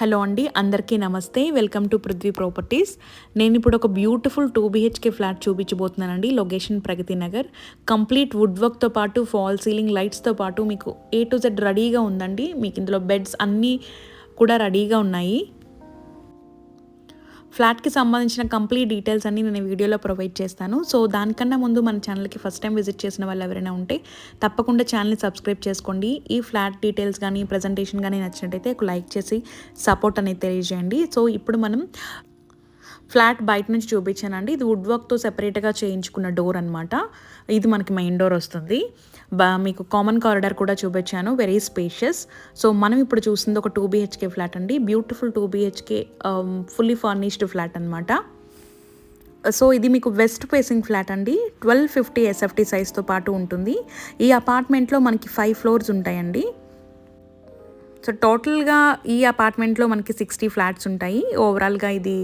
Hello అండి అందరికీ నమస్తే. Welcome to Prithvi properties. నేను ఇప్పుడు ఒక beautiful two BHK flat చూపించబోతున్నానండి location Pragathi Nagar. Complete wood వర్క్తో పాటు ఫాల్ సీలింగ్ లైట్స్తో పాటు మీకు ఏ టు జెడ్ రెడీగా ఉందండి. మీకు ఇందులో బెడ్స్ అన్నీ కూడా రెడీగా ఉన్నాయి. ఫ్లాట్కి సంబంధించిన కంప్లీట్ డీటెయిల్స్ అన్ని నేను వీడియోలో ప్రొవైడ్ చేస్తాను. సో దానికన్నా ముందు మన ఛానల్కి ఫస్ట్ టైం విజిట్ చేసిన వాళ్ళు ఎవరైనా ఉంటే తప్పకుండా ఛానల్ని సబ్స్క్రైబ్ చేసుకోండి. ఈ ఫ్లాట్ డీటెయిల్స్ కానీ ప్రజెంటేషన్ కానీ నచ్చినట్టయితే ఒక లైక్ చేసి సపోర్ట్ అనేది తెలియజేయండి. సో ఇప్పుడు మనం ఫ్లాట్ బయట నుంచి చూపించానండి. ఇది వుడ్ వర్క్తో సెపరేట్గా చేయించుకున్న డోర్ అనమాట ఇది మనకి మెయిన్ డోర్ వస్తుంది. బా మీకు కామన్ కారిడార్ కూడా చూపించాను. వెరీ స్పేషియస్ సో మనం ఇప్పుడు చూస్తుంది ఒక టూ బీహెచ్కే ఫ్లాట్ అండి. Beautiful two BHK fully furnished flat అనమాట సో ఇది మీకు వెస్ట్ ఫేసింగ్ ఫ్లాట్ అండి. ట్వెల్వ్ ఫిఫ్టీ ఎస్ఎఫ్టీ సైజ్తో పాటు ఉంటుంది. ఈ అపార్ట్మెంట్లో మనకి ఫైవ్ ఫ్లోర్స్ ఉంటాయండి. సో టోటల్గా ఈ అపార్ట్మెంట్లో మనకి సిక్స్టీ ఫ్లాట్స్ ఉంటాయి. ఓవరాల్గా ఇది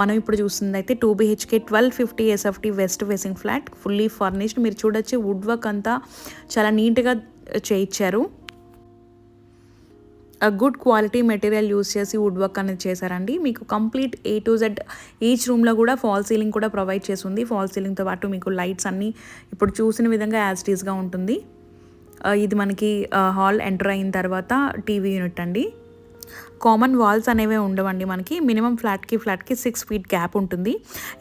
మనం ఇప్పుడు చూస్తుంది అయితే two BHK twelve fifty SFT west facing flat fully furnished మీరు చూడొచ్చు వుడ్ వర్క్ అంతా చాలా నీట్గా చేయించారు గుడ్ క్వాలిటీ మెటీరియల్ యూస్ చేసి వుడ్ వర్క్ అనేది చేశారండి. మీకు complete A to Z each రూమ్లో కూడా ఫాల్ సీలింగ్ కూడా ప్రొవైడ్ చేసి ఉంది ఫాల్ సీలింగ్తో పాటు మీకు లైట్స్ అన్నీ ఇప్పుడు చూసిన విధంగా యాజ్ టీస్గా ఉంటుంది. ఇది మనకి హాల్ ఎంటర్ అయిన తర్వాత టీవీ యూనిట్ అండి. కామన్ వాల్స్ అనేవి ఉండవండి మనకి. మినిమం ఫ్లాట్కి ఫ్లాట్కి సిక్స్ ఫీట్ గ్యాప్ ఉంటుంది.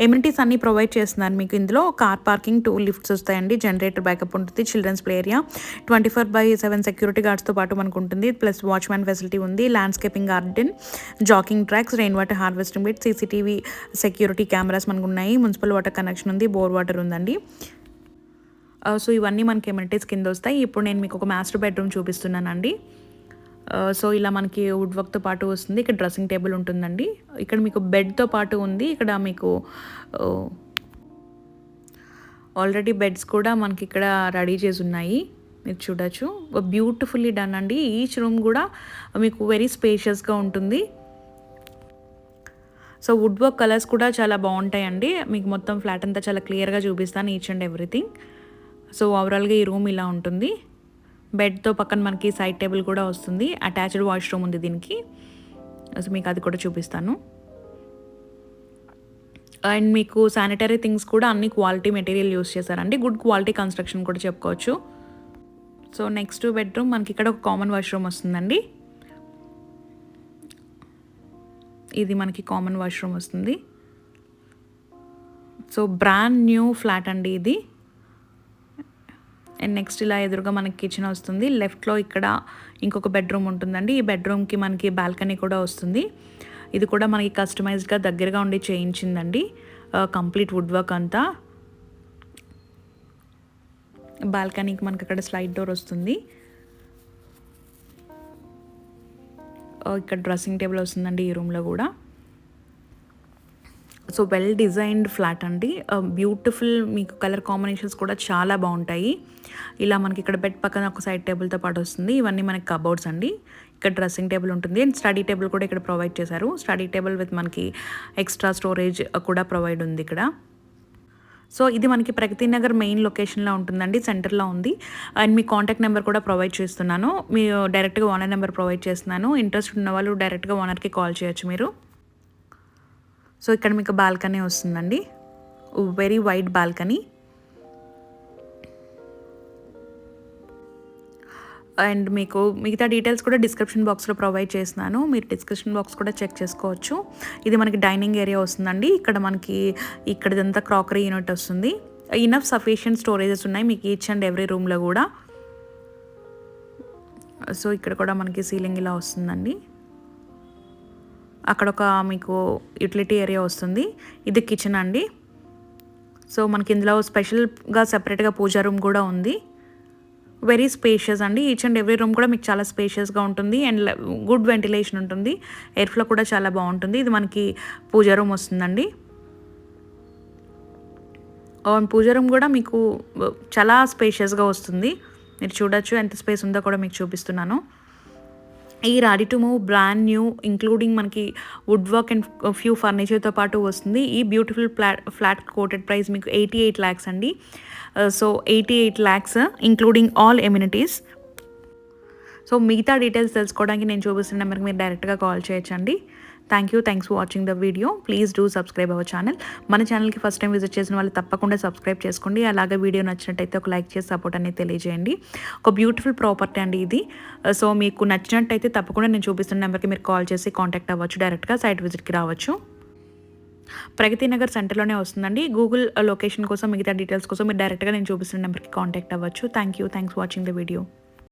ఎమ్యూనిటీస్ అన్నీ ప్రొవైడ్ చేస్తున్నారు మీకు ఇందులో. కార్ పార్కింగ్ టూ లిఫ్ట్స్ వస్తాయండి. జనరేటర్ బ్యాకప్ ఉంటుంది children's play area. Twenty four by seven security గార్డ్స్తో పాటు మనకు ఉంటుంది. ప్లస్ వాచ్మ్యాన్ ఫెసిలిటీ ఉంది landscaping garden jogging tracks rain water harvesting pit CCTV security cameras మనకు ఉన్నాయి. మున్సిపల్ వాటర్ కనెక్షన్ ఉంది bore water ఉందండి. సో ఇవన్నీ మనకి ఎమ్యూనిటీస్ కింద వస్తాయి. ఇప్పుడు నేను మీకు ఒక మాస్టర్ బెడ్రూమ్ చూపిస్తున్నానండి. సో ఇలా మనకి వుడ్ వర్క్తో పాటు వస్తుంది. ఇక్కడ డ్రెస్సింగ్ టేబుల్ ఉంటుందండి. ఇక్కడ మీకు బెడ్తో పాటు ఉంది. ఇక్కడ మీకు ఆల్రెడీ బెడ్స్ కూడా మనకి ఇక్కడ రెడీ చేసి ఉన్నాయి. మీరు చూడొచ్చు. బ్యూటిఫుల్లీ డన్ అండి. ఈచ్ రూమ్ కూడా మీకు వెరీ స్పేషియస్గా ఉంటుంది. సో వుడ్ వర్క్ కలర్స్ కూడా చాలా బాగుంటాయండి. మీకు మొత్తం ఫ్లాట్ అంతా చాలా క్లియర్గా చూపిస్తాను ఈచ్ అండ్ ఎవ్రీథింగ్ సో ఓవరాల్గా ఈ రూమ్ ఇలా ఉంటుంది. బెడ్తో పక్కన మనకి సైడ్ టేబుల్ కూడా వస్తుంది. అటాచ్డ్ వాష్రూమ్ ఉంది దీనికి. సో మీకు అది కూడా చూపిస్తాను. అండ్ మీకు శానిటరీ థింగ్స్ కూడా అన్ని క్వాలిటీ మెటీరియల్ యూస్ చేశారండి. గుడ్ క్వాలిటీ కన్స్ట్రక్షన్ కూడా చెప్పుకోవచ్చు. సో నెక్స్ట్ బెడ్రూమ్ మనకి ఇక్కడ ఒక కామన్ వాష్రూమ్ వస్తుందండి. ఇది మనకి కామన్ వాష్రూమ్ వస్తుంది. సో బ్రాండ్ న్యూ ఫ్లాట్ అండి ఇది. అండ్ నెక్స్ట్ ఇలా ఎదురుగా మనకి కిచెన్ వస్తుంది. లెఫ్ట్లో ఇక్కడ ఇంకొక బెడ్రూమ్ ఉంటుందండి. ఈ బెడ్రూమ్కి మనకి బాల్కనీ కూడా వస్తుంది. ఇది కూడా మనకి కస్టమైజ్డ్గా దగ్గరగా ఉండి చేయించిందండి. కంప్లీట్ వుడ్ వర్క్ అంతా. బాల్కనీకి మనకి అక్కడ స్లైడ్ డోర్ వస్తుంది. ఇక్కడ డ్రెస్సింగ్ టేబుల్ వస్తుందండి ఈ రూమ్లో కూడా. సో వెల్ డిజైన్డ్ ఫ్లాట్ అండి. బ్యూటిఫుల్ మీకు కలర్ కాంబినేషన్స్ కూడా చాలా బాగుంటాయి. ఇలా మనకి ఇక్కడ బెడ్ పక్కన ఒక సైడ్ టేబుల్తో పాటు వస్తుంది. ఇవన్నీ మనకి కబోర్డ్స్ అండి. ఇక్కడ డ్రెస్సింగ్ టేబుల్ ఉంటుంది. అండ్ స్టడీ టేబుల్ కూడా ఇక్కడ ప్రొవైడ్ చేశారు. స్టడీ టేబుల్ విత్ మనకి ఎక్స్ట్రా స్టోరేజ్ కూడా ప్రొవైడ్ ఉంది ఇక్కడ. సో ఇది మనకి ప్రగతి నగర్ మెయిన్ లొకేషన్లో ఉంటుందండి. సెంటర్లో ఉంది. అండ్ మీ కాంటాక్ట్ నెంబర్ కూడా ప్రొవైడ్ చేస్తున్నాను. మీరు డైరెక్ట్గా ఓనర్ నెంబర్ ప్రొవైడ్ చేస్తున్నాను. ఇంట్రెస్ట్ ఉన్న వాళ్ళు డైరెక్ట్గా ఓనర్కి కాల్ చేయొచ్చు మీరు. సో ఇక్కడ మీకు బాల్కనీ వస్తుందండి. వెరీ వైడ్ బాల్కనీ అండ్ మీకు మిగతా డీటెయిల్స్ కూడా డిస్క్రిప్షన్ బాక్స్లో ప్రొవైడ్ చేస్తున్నాను. మీరు డిస్క్రిప్షన్ బాక్స్ కూడా చెక్ చేసుకోవచ్చు. ఇది మనకి డైనింగ్ ఏరియా వస్తుందండి. ఇక్కడ మనకి ఇక్కడదంతా క్రాకరీ యూనిట్ వస్తుంది. ఇనఫ్ సఫిషియంట్ స్టోరేజెస్ ఉన్నాయి మీకు ఈచ్ అండ్ ఎవ్రీ రూమ్లో కూడా. సో ఇక్కడ కూడా మనకి సీలింగ్ ఇలా వస్తుందండి. అక్కడ ఒక మీకు యూటిలిటీ ఏరియా వస్తుంది. ఇది కిచెన్ అండి. సో మనకి ఇందులో స్పెషల్గా సెపరేట్గా పూజా రూమ్ కూడా ఉంది. వెరీ స్పేషియస్ అండి. ఈచ్ అండ్ ఎవ్రీ రూమ్ కూడా మీకు చాలా స్పేషియస్గా ఉంటుంది. అండ్ గుడ్ వెంటిలేషన్ ఉంటుంది. ఎయిర్ ఫ్లో కూడా చాలా బాగుంటుంది. ఇది మనకి పూజా రూమ్ వస్తుందండి. Oh, పూజా రూమ్ కూడా మీకు చాలా స్పేషియస్గా వస్తుంది. మీరు చూడొచ్చు. ఎంత స్పేస్ ఉందో కూడా మీకు చూపిస్తున్నాను. ఈ ready to move brand new including మనకి వుడ్ వర్క్ అండ్ ఫ్యూ ఫర్నిచర్తో పాటు వస్తుంది. ఈ beautiful flat flat quoted price మీకు ఎయిటీ ఎయిట్ ల్యాక్స్ అండి. Uh, so eighty eight lakhs including all amenities so మిగతా డీటెయిల్స్ తెలుసుకోవడానికి నేను చూపిస్తున్న నెంబర్కి మీరు డైరెక్ట్గా కాల్ చేయొచ్చండి. Thank you thanks for watching the video please do subscribe our channel మన ఛానల్కి ఫస్ట్ టైం విజిట్ చేసిన వాళ్ళు తప్పకుండా సబ్స్క్రైబ్ చేసుకోండి. అలాగే వీడియో నచ్చినట్టయితే ఒక లైక్ చేసి సపోర్ట్ అనేది తెలియజేయండి. ఒక బ్యూటిఫుల్ ప్రాపర్టీ అండి ఇది. Uh, సో మీకు నచ్చినట్టయితే తప్పకుండా నేను చూపిస్తున్న నెంబర్కి మీరు కాల్ చేసి కాంటాక్ట్ అవ్వచ్చు. డైరెక్ట్గా సైట్ విజిట్కి రావచ్చు. ప్రగతి నగర్ సెంటర్లోనే వస్తుందండి. గూగుల్ లొకేషన్ uh, కోసం మిగతా డీటెయిల్స్ కోసం మీరు డైరెక్ట్గా నేను చూపిస్తున్న నెంబర్కి కాంటాక్ట్ అవ్వచ్చు. Thank you thanks watching the video